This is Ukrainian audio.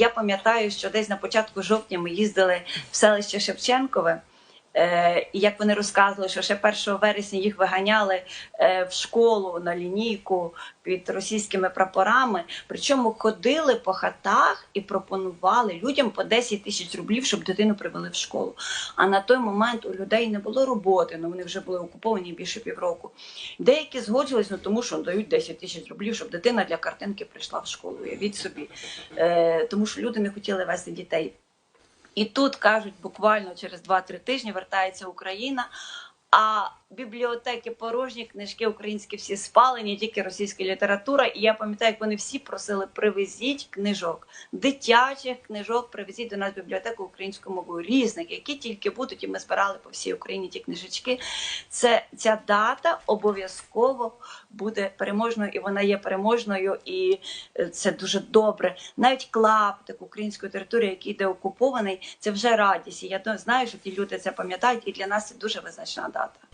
Я пам'ятаю, що десь на початку жовтня ми їздили в селище Шевченкове. Е, і як вони розказували, що ще 1 вересня їх виганяли е, в школу на лінійку під російськими прапорами. Причому ходили по хатах і пропонували людям по 10 тисяч рублів, щоб дитину привели в школу. А на той момент у людей не було роботи, ну вони вже були окуповані більше півроку. Деякі згоджувалися, ну тому що дають 10 тисяч рублів, щоб дитина для картинки прийшла в школу. Уявіть собі. Е, тому що люди не хотіли вести дітей. І тут кажуть, буквально через 2-3 тижні вертається Україна. А бібліотеки порожні, книжки українські всі спалені, тільки російська література. І я пам'ятаю, як вони всі просили привезіть книжок, дитячих книжок, привезіть до нас в бібліотеку українською мовою різних, які тільки будуть. І ми збирали по всій Україні ті книжечки. Це ця дата обов'язково буде переможною, і вона є переможною, і е, це дуже добре. Навіть клаптик української території, який йде окупований, це вже радість. І я знаю, що ті люди це пам'ятають, і для нас це дуже визначна дата.